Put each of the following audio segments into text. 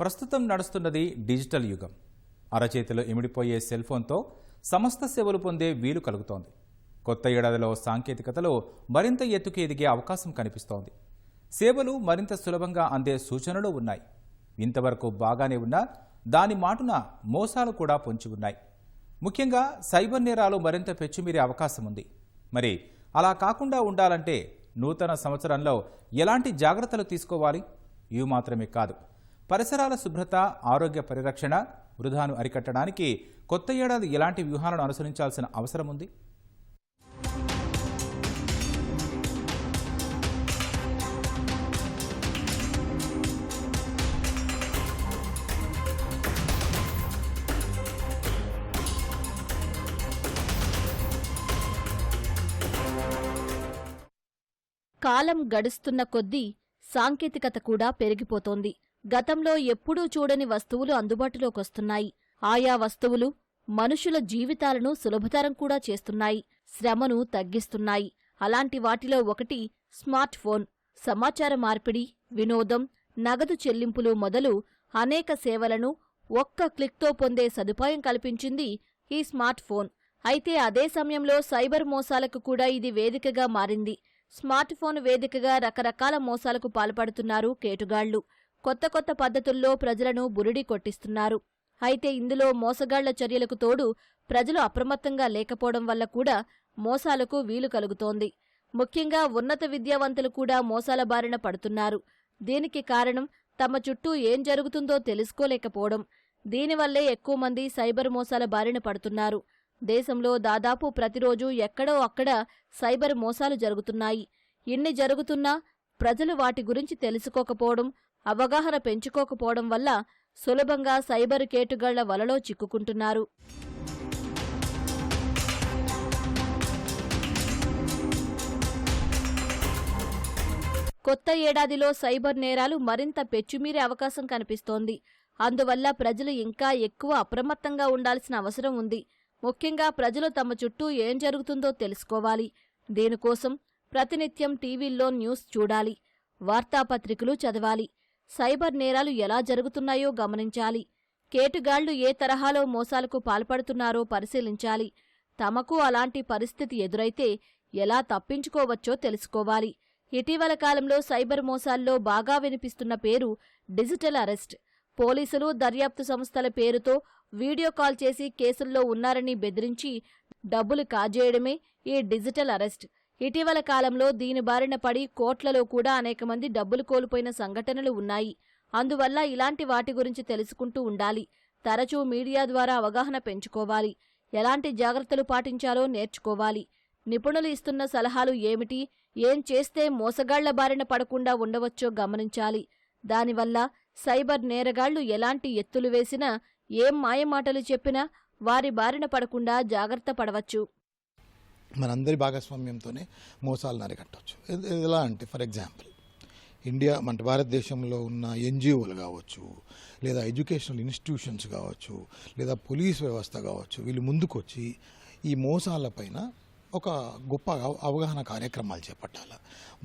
ప్రస్తుతం నడుస్తున్నది డిజిటల్ యుగం. అరచేతిలో ఇమిడిపోయే సెల్ ఫోన్తో సమస్త సేవలు పొందే వీలు కలుగుతోంది. కొత్త ఏడాదిలో సాంకేతికతలో మరింత ఎత్తుకు ఎదిగే అవకాశం కనిపిస్తోంది. సేవలు మరింత సులభంగా అందే సూచనలు ఉన్నాయి. ఇంతవరకు బాగానే ఉన్నా దాని మాటున మోసాలు కూడా పొంచి ఉన్నాయి. ముఖ్యంగా సైబర్ నేరాలు మరింత పెచ్చుమీరే అవకాశం ఉంది. మరి అలా కాకుండా ఉండాలంటే నూతన సంవత్సరంలో ఎలాంటి జాగ్రత్తలు తీసుకోవాలి? ఇవి మాత్రమే కాదు. పరిసరాల శుభ్రత ఆరోగ్య పరిరక్షణ వృధాను అరికట్టడానికి కొత్త ఏడాది ఎలాంటి వ్యూహాలను అనుసరించాల్సిన అవసరం ఉంది? కాలం గడుస్తున్న కొద్దీ సాంకేతికత కూడా పెరిగిపోతోంది. గతంలో ఎప్పుడూ చూడని వస్తువులు అందుబాటులోకొస్తున్నాయి ఆయా వస్తువులు మనుషుల జీవితాలను సులభతరం కూడా చేస్తున్నాయి. శ్రమను తగ్గిస్తున్నాయి. అలాంటి వాటిలో ఒకటి స్మార్ట్ ఫోన్. సమాచార మార్పిడి వినోదం నగదు చెల్లింపులు మొదలు అనేక సేవలను ఒక్క క్లిక్తో పొందే సదుపాయం కల్పించింది ఈ స్మార్ట్ ఫోన్. అయితే అదే సమయంలో సైబర్ మోసాలకు కూడా ఇది వేదికగా మారింది. స్మార్ట్ ఫోన్ వేదికగా రకరకాల మోసాలకు పాల్పడుతున్నారు కేటుగాళ్ళు. కొత్త కొత్త పద్ధతుల్లో ప్రజలను బురిడి కొట్టిస్తున్నారు. అయితే ఇందులో మోసగాళ్ళ చర్యలకు తోడు ప్రజలు అప్రమత్తంగా లేకపోవడం వల్ల కూడా మోసాలకు వీలు కలుగుతోంది. ముఖ్యంగా ఉన్నత విద్యావంతులు కూడా మోసాల బారిన పడుతున్నారు. దీనికి కారణం తమ చుట్టూ ఏం జరుగుతుందో తెలుసుకోలేకపోవడం. దీనివల్లే ఎక్కువ మంది సైబర్ మోసాల బారిన పడుతున్నారు. దేశంలో దాదాపు ప్రతిరోజు ఎక్కడో అక్కడ సైబర్ మోసాలు జరుగుతున్నాయి. ఇన్ని జరుగుతున్నా ప్రజలు వాటి గురించి తెలుసుకోకపోవడం అవగాహన పెంచుకోకపోవడం వల్ల సులభంగా సైబర్ కేటుగాళ్ళ వలలో చిక్కుకుంటున్నారు. కొత్త ఏడాదిలో సైబర్ నేరాలు మరింత పెచ్చుమీరే అవకాశం కనిపిస్తోంది. అందువల్ల ప్రజలు ఇంకా ఎక్కువ అప్రమత్తంగా ఉండాల్సిన అవసరం ఉంది. ముఖ్యంగా ప్రజలు తమ చుట్టూ ఏం జరుగుతుందో తెలుసుకోవాలి. దీనికోసం ప్రతినిత్యం టీవీల్లో న్యూస్ చూడాలి. వార్తాపత్రికలు చదవాలి. సైబర్ నేరాలు ఎలా జరుగుతున్నాయో గమనించాలి. కేటుగాళ్ళు ఏ తరహాలో మోసాలకు పాల్పడుతున్నారో పరిశీలించాలి. తమకు అలాంటి పరిస్థితి ఎదురైతే ఎలా తప్పించుకోవచ్చో తెలుసుకోవాలి. ఇటీవల కాలంలో సైబర్ మోసాల్లో బాగా వినిపిస్తున్న పేరు డిజిటల్ అరెస్ట్. పోలీసులు దర్యాప్తు సంస్థల పేరుతో వీడియో కాల్ చేసి కేసుల్లో ఉన్నారని బెదిరించి డబ్బులు కాజేయడమే ఈ డిజిటల్ అరెస్ట్. ఇటీవల కాలంలో దీని బారిన పడి కోట్లలో కూడా అనేక మంది డబ్బులు కోల్పోయిన సంఘటనలు ఉన్నాయి. అందువల్ల ఇలాంటి వాటి గురించి తెలుసుకుంటూ ఉండాలి. తరచూ మీడియా ద్వారా అవగాహన పెంచుకోవాలి. ఎలాంటి జాగ్రత్తలు పాటించాలో నేర్చుకోవాలి. నిపుణులు ఇస్తున్న సలహాలు ఏమిటి? ఏం చేస్తే మోసగాళ్ళ బారిన పడకుండా ఉండవచ్చో గమనించాలి. దానివల్ల సైబర్ నేరగాళ్ళు ఎలాంటి ఎత్తులు వేసినా ఏం మాయమాటలు చెప్పినా వారి బారిన పడకుండా జాగ్రత్త పడవచ్చు. మనందరి భాగస్వామ్యంతోనే మోసాలను అరికట్టవచ్చు ఎలా అంటే ఫర్ ఎగ్జాంపుల్ ఇండియా మన భారతదేశంలో ఉన్న ఎన్జిఓలు కావచ్చు లేదా ఎడ్యుకేషనల్ ఇన్స్టిట్యూషన్స్ కావచ్చు లేదా పోలీస్ వ్యవస్థ కావచ్చు వీళ్ళు ముందుకొచ్చి ఈ మోసాలపైన ఒక గొప్ప అవ- అవగాహన కార్యక్రమాలు చేపట్టాలి.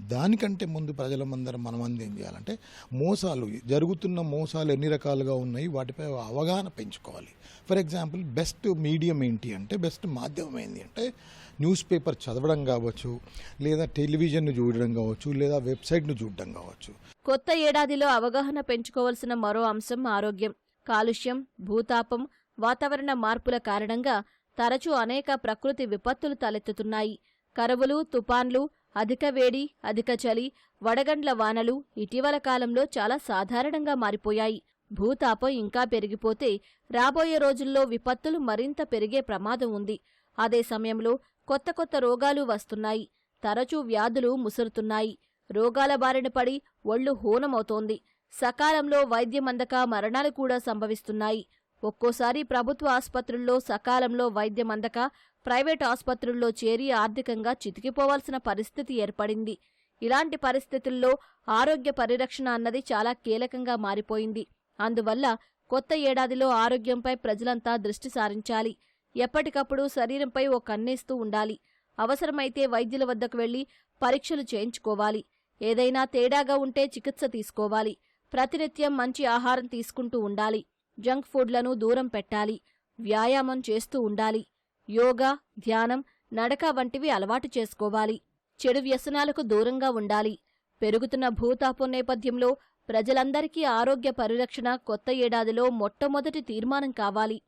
దానికంటే ముందు ప్రజలమందరం మనం అంది ఏం చేయాలంటే మోసాలు జరుగుతున్న మోసాలు ఎన్ని రకాలుగా ఉన్నాయి వాటిపై అవగాహన పెంచుకోవాలి. ఫర్ ఎగ్జాంపుల్ బెస్ట్ మీడియం ఏంటి అంటే బెస్ట్ మాధ్యమం ఏంటి అంటే న్యూస్ పేపర్ చదవడం కావచ్చు లేదా టెలివిజన్ను చూడడం కావచ్చు లేదా వెబ్సైట్ను చూడడం కావచ్చు. కొత్త ఏడాదిలో అవగాహన పెంచుకోవాల్సిన మరో అంశం ఆరోగ్యం. కాలుష్యం భూతాపం వాతావరణ మార్పుల కారణంగా తరచూ అనేక ప్రకృతి విపత్తులు తలెత్తుతున్నాయి. కరువులు తుపాన్లు అధిక వేడి అధిక చలి వడగండ్ల వానలు ఇటీవల కాలంలో చాలా సాధారణంగా మారిపోయాయి. భూతాపం ఇంకా పెరిగిపోతే రాబోయే రోజుల్లో విపత్తులు మరింత పెరిగే ప్రమాదం ఉంది. అదే సమయంలో కొత్త కొత్త రోగాలు వస్తున్నాయి. తరచూ వ్యాధులు ముసురుతున్నాయి. రోగాల బారిన పడి ఒళ్ళు హూనమవుతోంది. సకాలంలో వైద్యం అందక మరణాలు కూడా సంభవిస్తున్నాయి. ఒక్కోసారి ప్రభుత్వ ఆసుపత్రుల్లో సకాలంలో వైద్యం అందక ప్రైవేట్ ఆసుపత్రుల్లో చేరి ఆర్థికంగా చితికిపోవాల్సిన పరిస్థితి ఏర్పడింది. ఇలాంటి పరిస్థితుల్లో ఆరోగ్య పరిరక్షణ అన్నది చాలా కీలకంగా మారిపోయింది. అందువల్ల కొత్త ఏడాదిలో ఆరోగ్యంపై ప్రజలంతా దృష్టి సారించాలి. ఎప్పటికప్పుడు శరీరంపై ఓ కన్నేస్తూ ఉండాలి. అవసరమైతే వైద్యుల వద్దకు వెళ్ళి పరీక్షలు చేయించుకోవాలి. ఏదైనా తేడాగా ఉంటే చికిత్స తీసుకోవాలి. ప్రతినిత్యం మంచి ఆహారం తీసుకుంటూ ఉండాలి. జంక్ ఫుడ్లను దూరం పెట్టాలి. వ్యాయామం చేస్తూ ఉండాలి. యోగా ధ్యానం నడక వంటివి అలవాటు చేసుకోవాలి. చెడు వ్యసనాలకు దూరంగా ఉండాలి. పెరుగుతున్న భూతాపం నేపథ్యంలో ప్రజలందరికీ ఆరోగ్య పరిరక్షణ కొత్త ఏడాదిలో మొట్టమొదటి తీర్మానం కావాలి.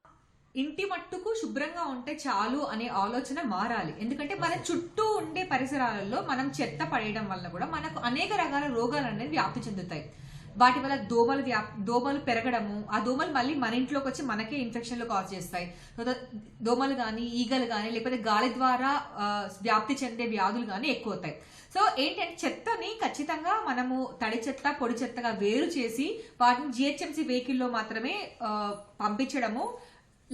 ఇంటి మట్టుకు శుభ్రంగా ఉంటే చాలు అనే ఆలోచన మారాలి. ఎందుకంటే మన చుట్టూ ఉండే పరిసరాలలో మనం చెత్త పడేయడం వల్ల కూడా మనకు అనేక రకాల రోగాలు అనేది వ్యాప్తి చెందుతాయి. వాటి వల్ల దోమలు వ్యాప్ దోమలు పెరగడము ఆ దోమలు మళ్ళీ మన ఇంట్లోకి వచ్చి మనకే ఇన్ఫెక్షన్లు కాజ్ చేస్తాయి. తర్వాత దోమలు కానీ ఈగలు కానీ లేకపోతే గాలి ద్వారా వ్యాప్తి చెందే వ్యాధులు కానీ ఎక్కువ అవుతాయి సో ఏంటంటే చెత్తని ఖచ్చితంగా మనము తడి చెత్త పొడి చెత్తగా వేరు చేసి వాటిని జిహెచ్ఎంసీ వెహికల్లో మాత్రమే పంపించడము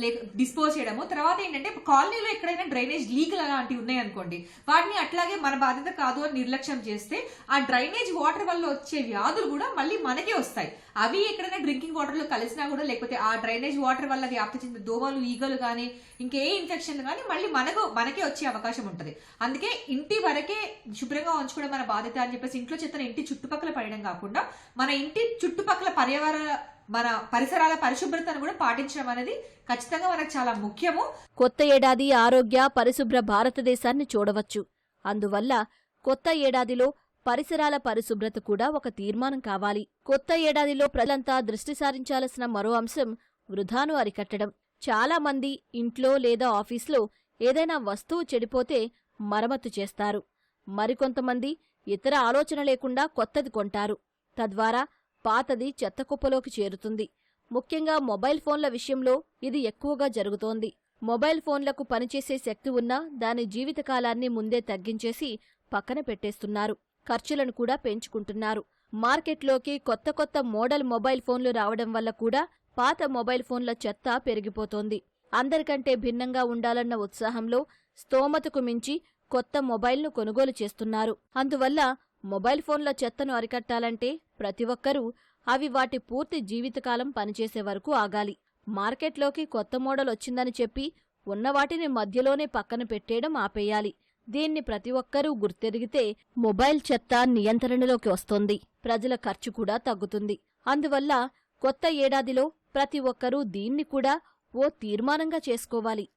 లేక డిస్పోజ్ చేయడము. తర్వాత ఏంటంటే కాలనీలో ఎక్కడైనా డ్రైనేజ్ లీకులు అలాంటివి ఉన్నాయనుకోండి వాటిని అట్లాగే మన బాధ్యత కాదు అని నిర్లక్ష్యం చేస్తే ఆ డ్రైనేజ్ వాటర్ వల్ల వచ్చే వ్యాధులు కూడా మళ్ళీ మనకే వస్తాయి. అవి ఎక్కడైనా డ్రింకింగ్ వాటర్లో కలిసినా కూడా లేకపోతే ఆ డ్రైనేజ్ వాటర్ వల్ల వ్యాప్తి చెందిన దోమలు ఈగలు కానీ ఇంకే ఇన్ఫెక్షన్ కానీ మళ్ళీ మనకు మనకే వచ్చే అవకాశం ఉంటుంది. అందుకే ఇంటి వరకే శుభ్రంగా ఉంచుకోవడం మన బాధ్యత అని చెప్పేసి ఇంట్లో చెత్తను ఇంటి చుట్టుపక్కల పడడం కాకుండా మన ఇంటి చుట్టుపక్కల పర్యావరణ మన పరిసరాల పరిశుభ్రతను కూడా పాటించడం అనేది ఖచ్చితంగా మనకు చాలా ముఖ్యము. కొత్త ఏడాది ఆరోగ్య పరిశుభ్ర భారతదేశాన్ని చూడవచ్చు. అందువల్ల కొత్త ఏడాదిలో పరిసరాల పరిశుభ్రత కూడా ఒక తీర్మానం కావాలి. కొత్త ఏడాదిలో ప్రజలంతా దృష్టి సారించాల్సిన మరో అంశం వృధాను అరికట్టడం. చాలా మంది ఇంట్లో లేదా ఆఫీస్లో ఏదైనా వస్తువు చెడిపోతే మరమ్మతు చేస్తారు. మరికొంతమంది ఇతర ఆలోచన లేకుండా కొత్తది కొంటారు. తద్వారా పాతది చెత్తకుప్పలోకి చేరుతుంది. ముఖ్యంగా మొబైల్ ఫోన్ల విషయంలో ఇది ఎక్కువగా జరుగుతోంది. మొబైల్ ఫోన్లకు పనిచేసే శక్తి ఉన్నా దాని జీవితకాలాన్ని ముందే తగ్గించేసి పక్కన పెట్టేస్తున్నారు. ఖర్చులను కూడా పెంచుకుంటున్నారు. మార్కెట్లోకి కొత్త కొత్త మోడల్ మొబైల్ ఫోన్లు రావడం వల్ల కూడా పాత మొబైల్ ఫోన్ల చెత్త పెరిగిపోతోంది. అందరికంటే భిన్నంగా ఉండాలన్న ఉత్సాహంలో స్తోమతకు మించి కొత్త మొబైల్ను కొనుగోలు చేస్తున్నారు. అందువల్ల మొబైల్ ఫోన్ల చెత్తను అరికట్టాలంటే ప్రతి ఒక్కరూ అవి వాటి పూర్తి జీవితకాలం పనిచేసే వరకు ఆగాలి. మార్కెట్లోకి కొత్త మోడల్ వచ్చిందని చెప్పి ఉన్న వాటిని మధ్యలోనే పక్కన పెట్టేయడం ఆపేయాలి. దీన్ని ప్రతి ఒక్కరూ గుర్తెరిగితే మొబైల్ చెత్త నియంత్రణలోకి వస్తోంది. ప్రజల ఖర్చు కూడా తగ్గుతుంది. అందువల్ల కొత్త ఏడాదిలో ప్రతి ఒక్కరూ దీన్ని కూడా ఓ తీర్మానంగా చేసుకోవాలి.